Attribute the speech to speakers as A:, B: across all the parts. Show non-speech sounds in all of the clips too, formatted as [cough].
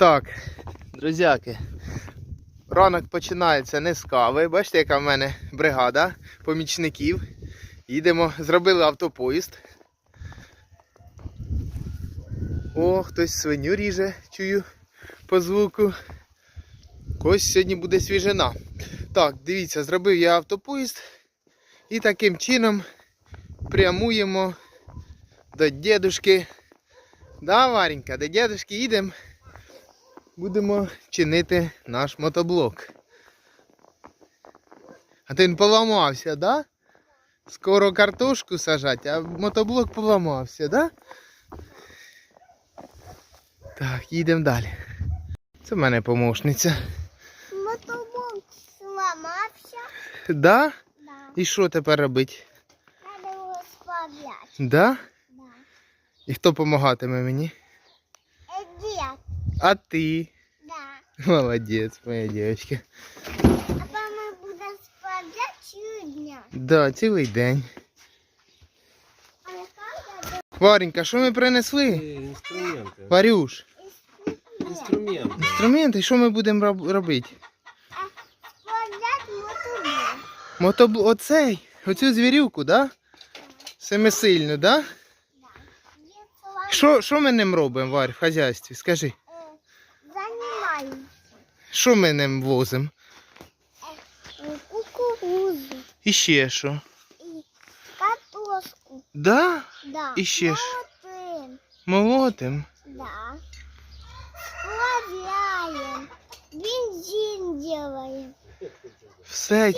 A: Так, друзяки, ранок починається не з кави. Бачите, яка в мене бригада помічників. Їдемо, зробили автопоїзд. О, хтось свиню ріже, чую по звуку. Ось сьогодні буде свіжина. Так, дивіться, зробив я автопоїзд. І таким чином прямуємо до дедушки. Да, Варенька, до дедушки їдемо. Будемо чинити наш мотоблок. А то він поламався, да? Скоро картошку сажать, а мотоблок поламався, да? Так, їдемо далі. Це в мене помощниця.
B: Мотоблок сломався.
A: Да?
B: Да.
A: І що тепер робити?
B: Надо його справляти.
A: Да?
B: Да.
A: І хто допомагатиме мені? А ти.
B: Да.
A: Молодець, моя дівчинка.
B: А мама буде справляти щодня.
A: Да, цілий день.
B: А
A: Варенька, що ми принесли?
C: Інструменти.
A: Варюш,
C: Інструменти.
A: інструменти, що ми будемо роб- робити? Мотобл... Оцей, оцю звірюку, да? Семисильну, да?
B: Є.
A: Що, що ми ним робимо, Варь, в хазяйстві? Скажи. що ми ним возимо?
B: Е, Кукурузу.
A: І ще що?
B: І картошку.
A: Да?
B: Да.
A: І ще ж.
B: Молотим.
A: Молотим.
B: Да. Сплавляем. Бензин делаем.
A: Все.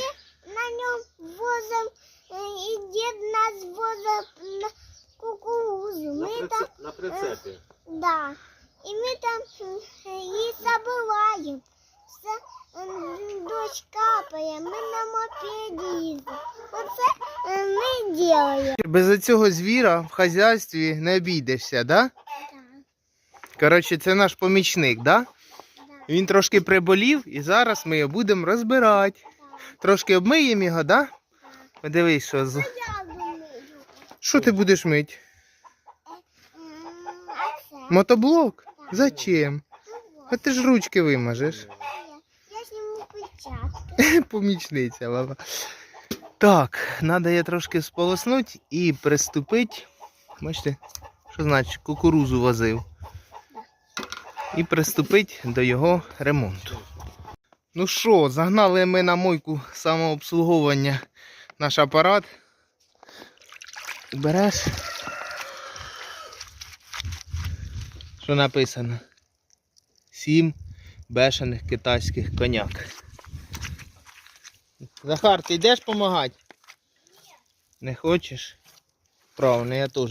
B: На нем возом, э, и дед нас возом на кукурузу.
C: На,
B: Мы
C: прице...
B: там,
C: на прицепі.
B: да. И мы там э, и забываем. С- м, Дождь капает, мы на мопеде ездим. Вот это э, мы делаем.
A: Без цього звіра в хазяйстві не обійдешся, да?
B: Да,
A: Коротше, це наш помічник, да?
B: да,
A: Він трошки приболів і зараз ми його будемо розбирати.
B: да.
A: Трошки обмиємо його, да? Подивись, що з.
B: Я думаю,
A: Що ти будеш мити?
B: м, а це?
A: Мотоблок? Зачем?
B: Ну вот.
A: А ти ж ручки вимажеш. [laughs] Помічниця, баба. Так, треба я трошки сполоснути і приступити. Бачите, що значить кукурузу возив. І приступити до його ремонту. Ну що, загнали ми на мойку самообслуговування наш апарат. Береш. Що написано? Сім бешених китайських коняк. Захар, ти йдеш допомагати? Не хочеш? Правильно, я теж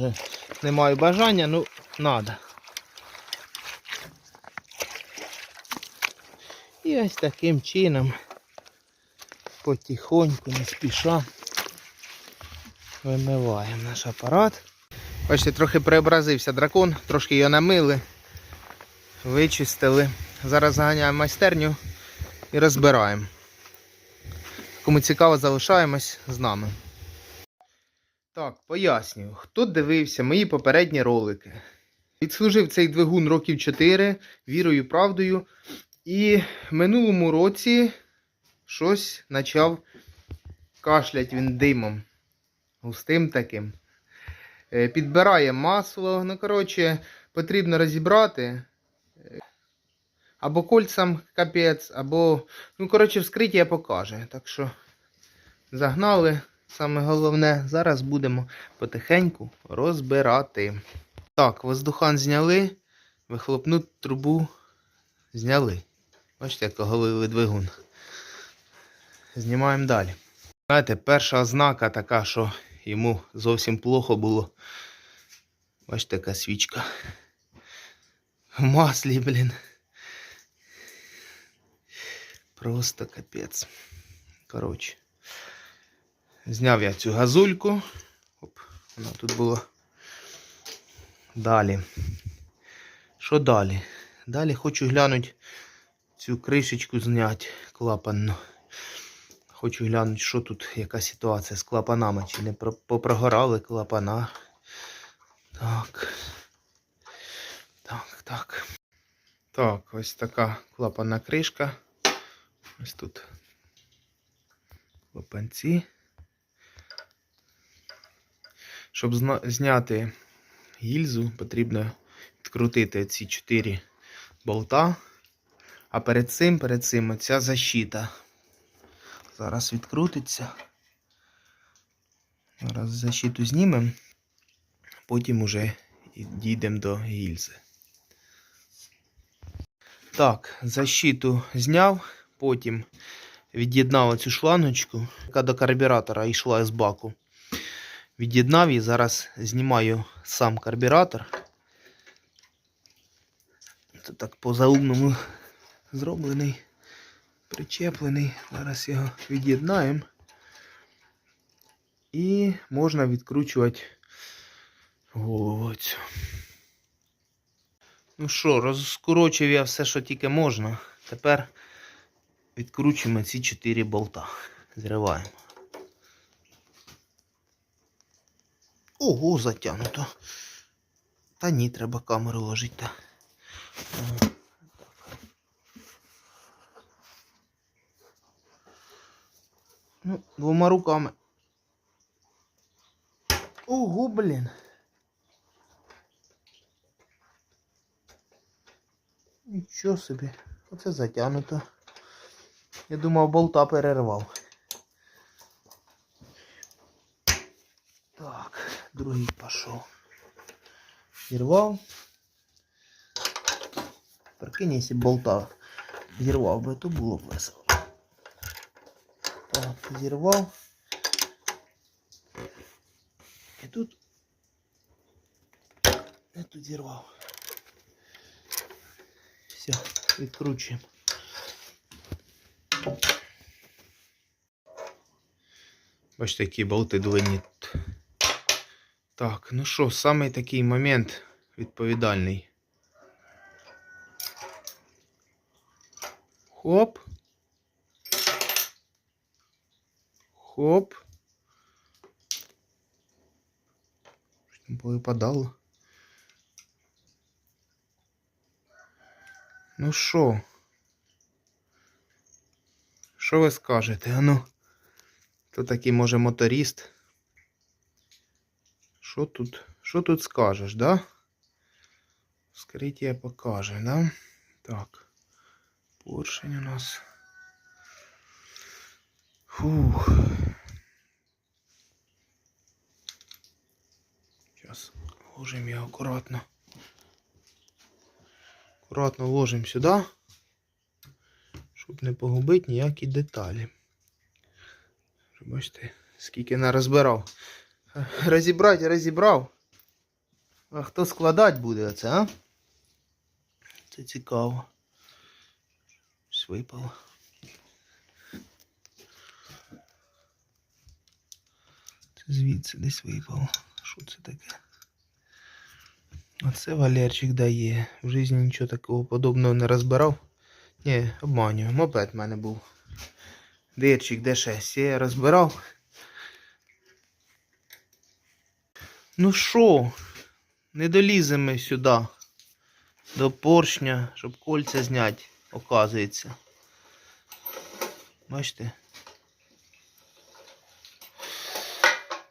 A: не маю бажання, ну треба. І ось таким чином потихоньку, не спіша вимиваємо наш апарат. Бачите, трохи преобразився дракон, трошки його намили, вичистили. Зараз заганяємо майстерню і розбираємо. Кому цікаво, залишаємось з нами. Так, пояснюю, хто дивився мої попередні ролики. Відслужив цей двигун років 4, вірою, правдою. І в минулому році щось почав кашлять він димом. Густим таким. Е, Підбирає масло. Ну, коротше, потрібно розібрати. Або кольцам капець, або. Ну, коротше, вскриття покаже. Так що загнали. Саме головне, зараз будемо потихеньку розбирати. Так, воздухан зняли, вихлопну трубу зняли. Бачите, як оголили двигун. Знімаємо далі. Знаєте, перша ознака така, що йому зовсім плохо було. Бачите, яка свічка. В маслі, блін. Просто капець. Коротше. Зняв я цю газульку. Оп, вона тут була. Далі. Що далі? Далі хочу глянути цю кришечку зняти клапанну. Хочу глянути, що тут, яка ситуація з клапанами. Чи не попрогорали клапана. Так. Так, так. Так, ось така клапанна кришка. Ось тут клапанці. Щоб зняти гільзу, потрібно відкрутити ці чотири болта. А перед цим, перед цим оця защита. Зараз відкрутиться. Зараз защиту знімемо, потім уже дійдемо до гільзи. Так, защиту зняв, потім від'єднав цю шлангочку, яка до карбюратора йшла з баку. Від'єднав і зараз знімаю сам карбюратор. Це так по-заумному зроблений, причеплений. Зараз його від'єднаємо. І можна відкручувати голову цю. Ну що, розкорочив я все, що тільки можна. Тепер відкручуємо ці 4 болта. Зриваємо. Ого, затягнуто. Та ні, треба камеру ложити. Ну, двома руками. Ого, блін. Нічого собі. Оце затягнуто. Я думав, болта перервав. Так, другий пішов. Зірвав. Прикинь, якщо болта зірвав би, то було б весело. Так, зірвав. І тут. Я тут зірвав. Все, відкручуємо. Бачите, які болти тут. Так, ну що, самий такий момент відповідальний. Хоп. Хоп. Там повипадало? Ну що? Що ви скажете? Ану, хто такий може моторист? Що тут? Що тут скажеш, да? Скриття покаже, да? Так. Поршень у нас. Фух. Сейчас ложим його акуратно. Акуратно ложимо сюди, щоб не погубити ніякі деталі. Бачите, скільки не розбирав. Розібрати розібрав. А хто складати буде оце, а? Це цікаво. Щось випало. Це звідси десь випало. Що це таке? Оце Валерчик дає. В житті нічого такого подобного не розбирав. Ні, обманюю. Мопед в мене був. Дирчик D6. Я розбирав. Ну що, не доліземо сюди до поршня, щоб кольця зняти, оказується. Бачите?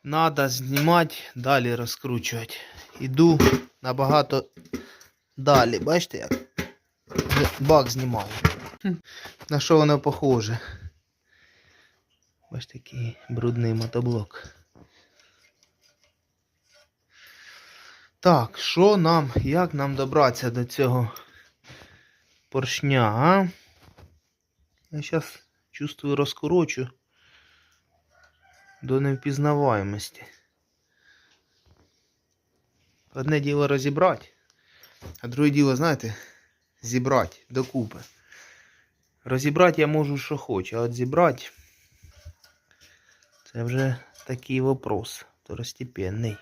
A: Надо знімати, далі розкручувати. Іду набагато далі. Бачите як? Бак знімав. Хм, На що воно похоже? Бачите, який брудний мотоблок. Так, що нам, як нам добратися до цього поршня, а? Я зараз чувствую розкорочу до невпізнаваємості. Одне діло розібрати, а друге діло, знаєте, зібрати докупи. Розібрати я можу, що хочу, а от зібрати це вже такий вопрос второстепенний.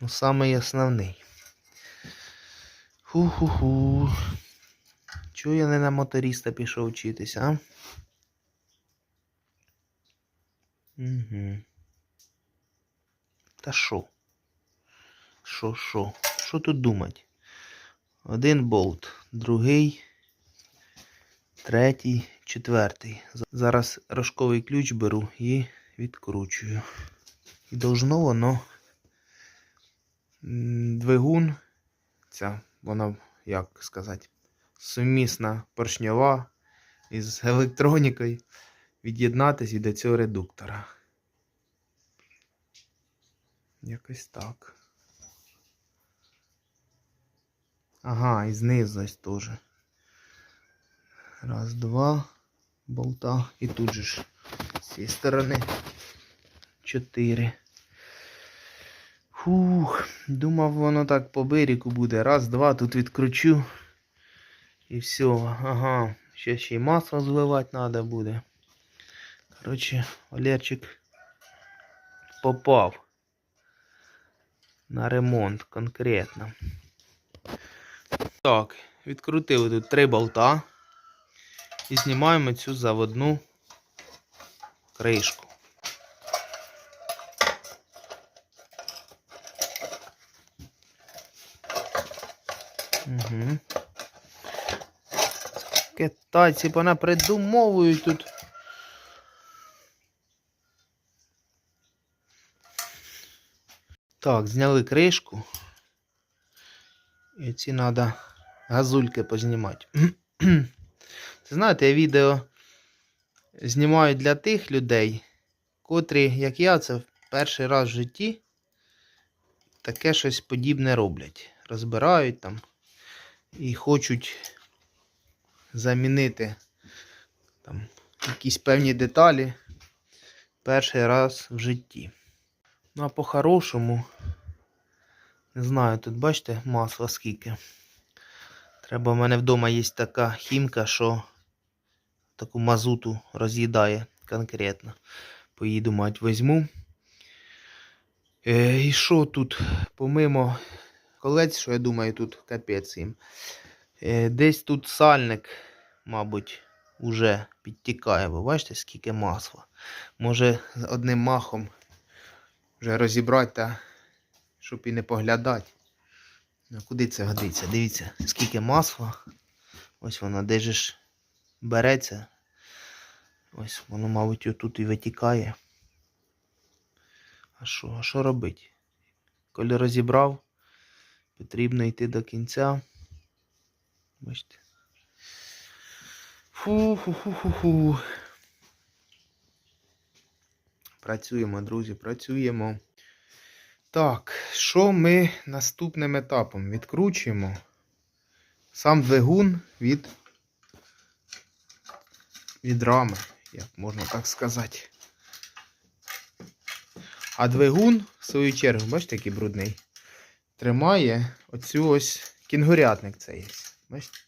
A: Ну, самий основний. Ху-ху-ху. Чого я не на моториста пішов вчитися, а? Угу. Та що? Що, що? Що тут думати? Один болт, другий, третій, четвертий. Зараз рожковий ключ беру і відкручую. І должно воно двигун, ця, вона, як сказати, сумісна поршньова із електронікою від'єднатись від цього редуктора. Якось так. Ага, і знизу ось теж. Раз, два болта. І тут же ж з цієї сторони чотири. Фух, думав, воно так по берегу буде. Раз, два, тут відкручу. І все. Ага. Ще ще й масло зливати треба буде. Коротше, Валерчик попав на ремонт конкретно. Так, відкрутили тут три болта і знімаємо цю заводну кришку. Угу. Китайці вона придумовують тут. Так, зняли кришку. І ці треба газульки познімати. Знаєте, я відео знімаю для тих людей, котрі, як я, це в перший раз в житті таке щось подібне роблять. Розбирають там і хочуть замінити там якісь певні деталі перший раз в житті. Ну а по-хорошому, не знаю, тут бачите масла скільки. Треба, в мене вдома є така хімка, що таку мазуту роз'їдає конкретно. Поїду, мать, візьму. Е, і що тут, помимо колець, що я думаю, тут капець їм. Е, десь тут сальник, мабуть, уже підтікає. Ви бачите, скільки масла. Може, одним махом вже розібрати, та, щоб і не поглядати. Ну, куди це годиться? Дивіться, скільки масла. Ось воно де ж береться. Ось воно, мабуть, отут і витікає. А що? А що робити? Коли розібрав, потрібно йти до кінця. Бачите. Фу-фу-фу-фу-фу. Працюємо, друзі, працюємо. Так, що ми наступним етапом? Відкручуємо сам двигун від, від рами, як можна так сказати. А двигун, в свою чергу, бачите, який брудний, тримає оцю ось кінгурятник цей. є. Бачите?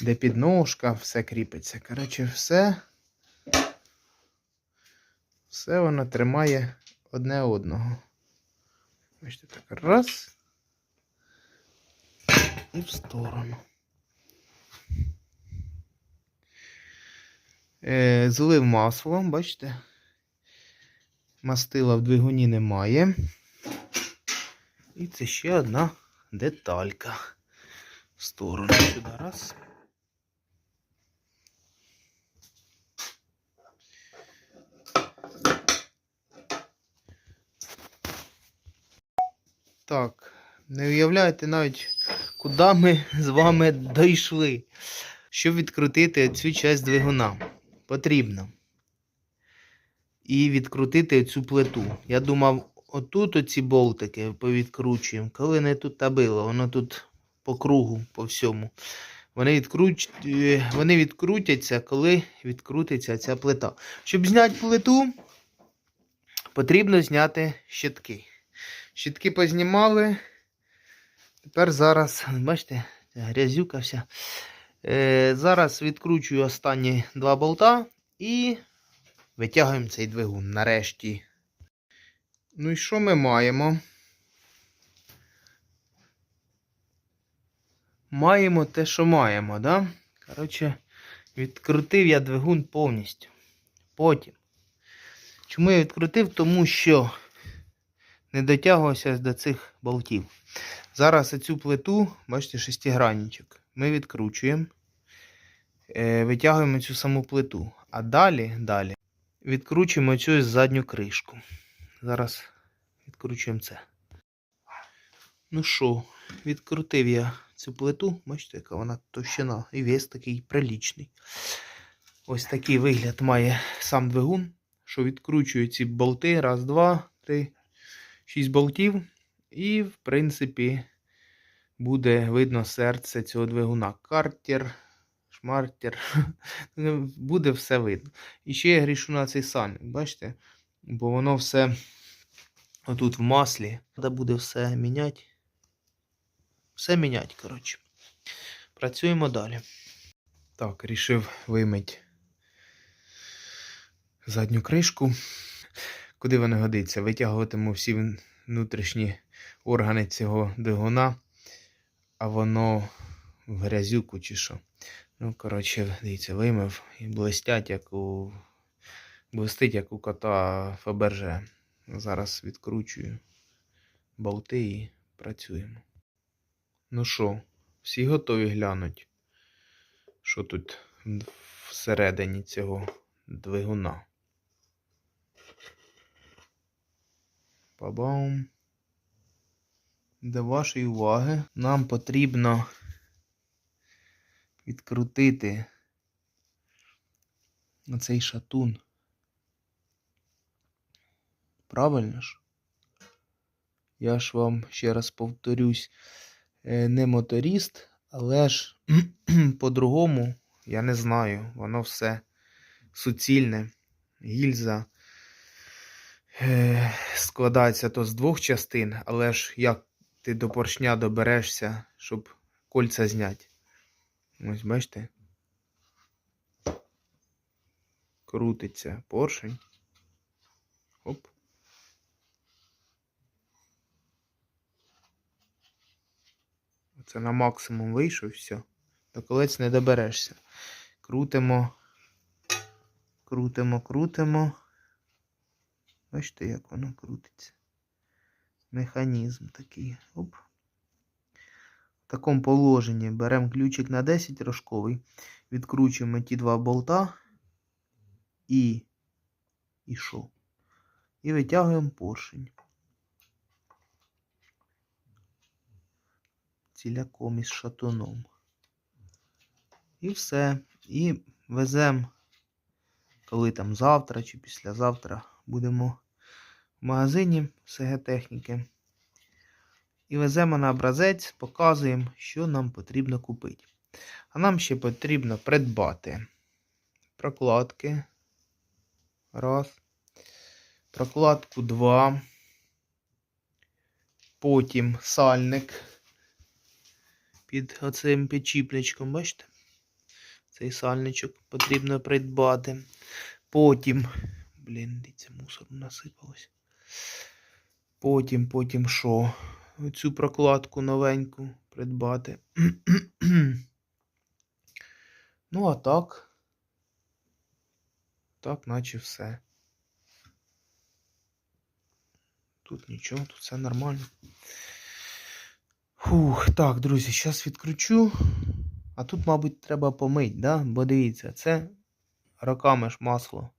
A: Де підножка, все кріпиться. Коротше, все. Все воно тримає одне одного. Бачите, так раз. І в сторону. Е, злив масло, бачите? Мастила в двигуні немає. І це ще одна деталька. В сторону сюди раз. Так, не уявляєте навіть, куди ми з вами дійшли. Щоб відкрутити цю часть двигуна, потрібно. І відкрутити цю плиту. Я думав, отут оці болтики повідкручуємо. Коли не тут та било, воно тут по кругу, по всьому. Вони, відкруч... Вони відкрутяться, коли відкрутиться ця плита. Щоб зняти плиту, потрібно зняти щитки. Щитки познімали. Тепер зараз, бачите, грязюка вся. Е, зараз відкручую останні два болта і витягуємо цей двигун нарешті. Ну і що ми маємо? Маємо те, що маємо, да? Коротше, відкрутив я двигун повністю. Потім. Чому я відкрутив? Тому що не дотягувався до цих болтів. Зараз цю плиту, бачите, шестигранничок, ми відкручуємо, е, витягуємо цю саму плиту. А далі, далі відкручуємо цю задню кришку. Зараз відкручуємо це. Ну що, відкрутив я цю плиту. Бачите, яка вона товщина і вес такий прилічний. Ось такий вигляд має сам двигун, що відкручує ці болти. Раз, два, три, шість болтів. І, в принципі, буде видно серце цього двигуна. Картер, шмартер. [laughs] буде все видно. І ще я грішу на цей сальник, бачите? Бо воно все отут в маслі. Треба буде все міняти. Все міняти, коротше. Працюємо далі. Так, рішив вимити задню кришку. Куди вона годиться? Витягуватиму всі внутрішні органи цього двигуна, а воно в грязюку чи що. Ну, коротше, дивіться, вимив і блистять, як у. Блистить, як у кота Фаберже. Зараз відкручую болти і працюємо. Ну що, всі готові глянуть, що тут всередині цього двигуна. Па-бам. До вашої уваги нам потрібно відкрутити оцей шатун. Правильно ж? Я ж вам ще раз повторюсь, е, не моторіст, але ж [clears throat] по-другому я не знаю. Воно все суцільне. Гільза складається то з двох частин, але ж як ти до поршня доберешся, щоб кольця зняти. Ось бачите? Крутиться поршень. Оп. Це на максимум вийшов, все. До колець не доберешся. Крутимо, крутимо, крутимо. Бачите, як воно крутиться. Механізм такий. Оп. В такому положенні беремо ключик на 10 рожковий, відкручуємо ті два болта і. І що? І витягуємо поршень. Ціляком із шатуном. І все. І веземо, коли там завтра чи післязавтра будемо в магазині СГ техніки. І веземо на образець, показуємо, що нам потрібно купити. А нам ще потрібно придбати прокладки. Раз. Прокладку 2. Потім сальник під оцим підчіплячком, бачите? Цей сальничок потрібно придбати. Потім, блін, дивіться, мусор насипалось. Потім, потім що? Цю прокладку новеньку придбати. ну, а так. Так, наче все. Тут нічого, тут все нормально. Фух, так, друзі, зараз відкручу. А тут, мабуть, треба помить, да? Бо дивіться, це роками ж масло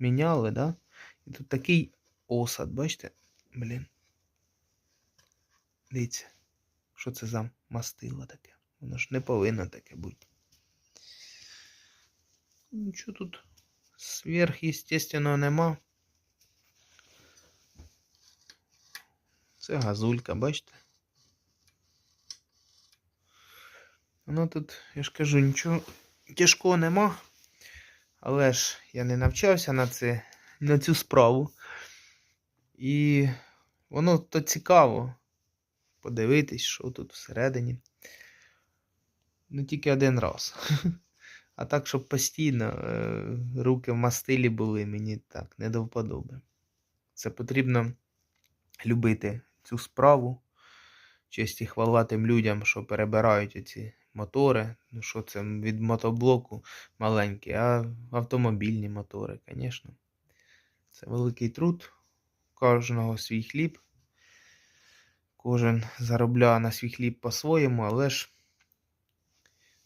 A: міняли, да? І тут такий осад, бачите? Блін. Дивіться, що це за мастило таке? Воно ж не повинно таке бути. Нічого тут сверхъестественного нема. Це газулька, бачите? Воно тут, я ж кажу, нічого тяжкого нема. Але ж я не навчався на це, на цю справу. І воно то цікаво подивитись, що тут всередині. Ну, тільки один раз. [laughs] А так, щоб постійно е, руки в мастилі були, мені так не до вподоби. Це потрібно любити цю справу. Честь і хвала тим людям, що перебирають оці мотори. Ну, що це від мотоблоку маленькі, а автомобільні мотори, звісно. Це великий труд. Кожного свій хліб. Кожен заробляє на свій хліб по-своєму, але ж.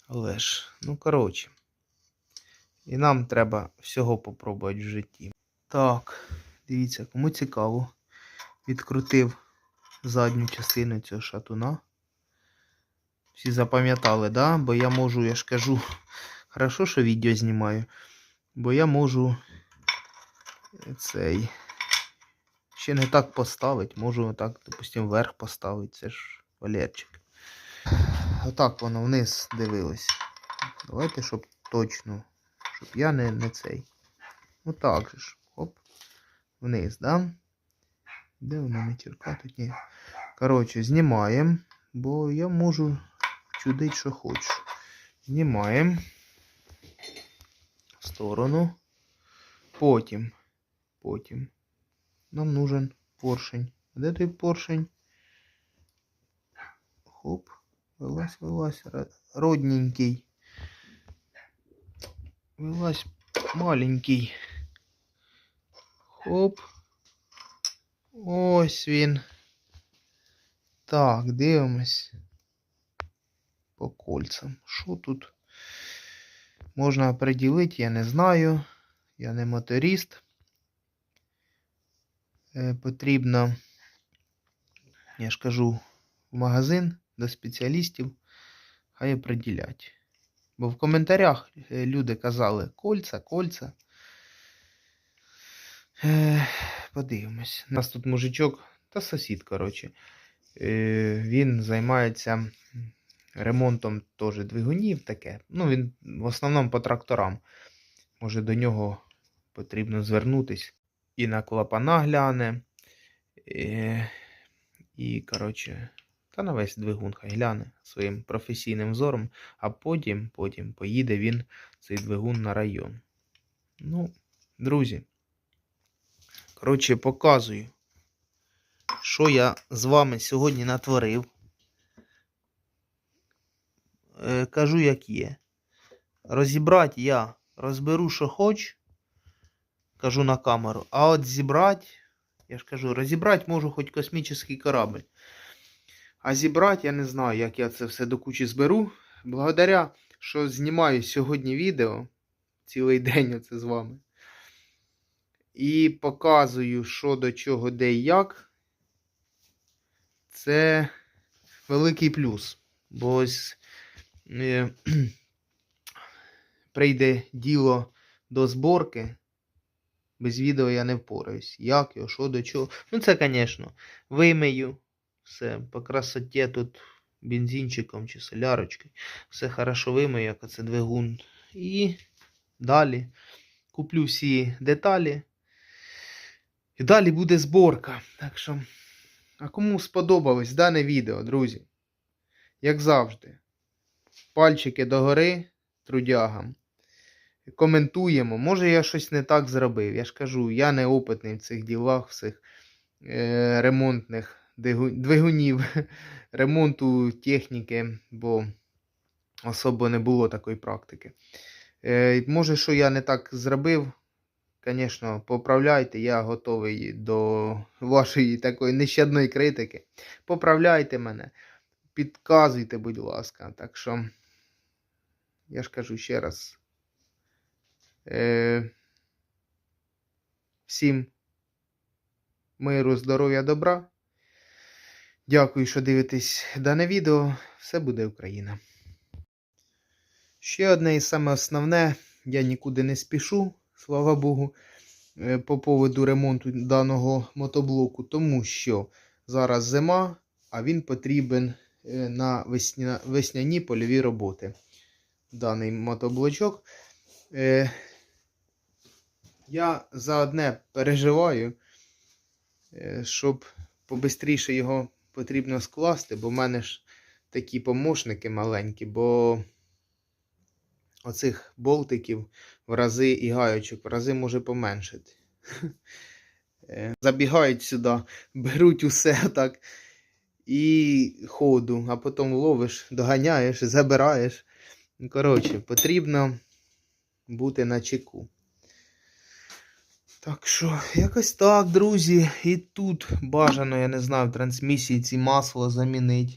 A: Але ж, ну коротше. І нам треба всього попробувати в житті. Так, дивіться, кому цікаво. Відкрутив задню частину цього шатуна. Всі запам'ятали, да? Бо я можу, я ж кажу, [laughs] хорошо, що відео знімаю. Бо я можу е, цей. Ще не так поставити, можу так, допустим, вверх поставити. Це ж Валерчик. Отак воно вниз дивилось. Давайте, щоб точно, щоб я не, не цей. Отак же ж. Оп. Вниз, да? Де воно не тірка тут ні. Коротше, знімаємо, бо я можу чудити, що хочу. Знімаємо. В сторону. Потім. Потім. Нам нужен поршень. Де той поршень? Хоп. Вилазь, вилазь. Родненький. Вилазь маленький. Хоп. Ось він. Так, дивимось. По кольцам. Що тут? Можна определити, я не знаю. Я не моторист. Е, потрібно, я ж кажу, в магазин до спеціалістів. Хай определять. Бо в коментарях е, люди казали кольца, кольца. Е, подивимось. У нас тут мужичок та сусід, коротше. Він займається ремонтом теж двигунів таке. Ну, він в основному по тракторам. Може, до нього потрібно звернутись. І на клапана гляне. І, і коротше, та на весь двигун хай гляне своїм професійним зором, а потім, потім поїде він цей двигун на район. Ну, друзі. Коротше, показую, що я з вами сьогодні натворив. Е, кажу, як є. Розібрати я розберу, що хоч, кажу на камеру. А от зібрати, я ж кажу, розібрати можу хоч космічний корабль. А зібрати я не знаю, як я це все до кучі зберу. Благодаря, що знімаю сьогодні відео, цілий день оце з вами. І показую, що до чого, де і як. Це великий плюс. Бо ось [clears throat] прийде діло до зборки. Без відео я не впораюсь. Як його, що до чого. Ну, це, звісно, вимию. Все, по красоті тут бензинчиком чи солярочкою. Все хорошо вимию, як оце двигун. І далі куплю всі деталі. І далі буде зборка. Так що, а кому сподобалось дане відео, друзі? Як завжди, пальчики догори трудягам. Коментуємо. Може, я щось не так зробив. Я ж кажу, я не опитний в цих ділах, всіх е, ремонтних двигунів, [laughs] ремонту техніки, бо особо не було такої практики. Е, може, що я не так зробив, Звісно, поправляйте, я готовий до вашої такої нещадної критики. Поправляйте мене, підказуйте, будь ласка. Так що, я ж кажу ще раз. Е, всім миру, здоров'я, добра. Дякую, що дивитесь дане відео. Все буде Україна. Ще одне і саме основне, я нікуди не спішу, слава Богу, е, по поводу ремонту даного мотоблоку, тому що зараз зима, а він потрібен е, на весня... весняні польові роботи. Даний мотоблочок. Е, Я за одне переживаю, е, щоб побистріше його потрібно скласти, бо в мене ж такі помощники маленькі, бо оцих болтиків в рази і гаючок в рази може поменшити. [laughs] Е, Забігають сюди, беруть усе [laughs] так і ходу, а потім ловиш, доганяєш, забираєш. Ну, Коротше, потрібно бути на чеку. Так що, якось так, друзі. І тут бажано, я не знаю, в трансмісії ці масло замінити.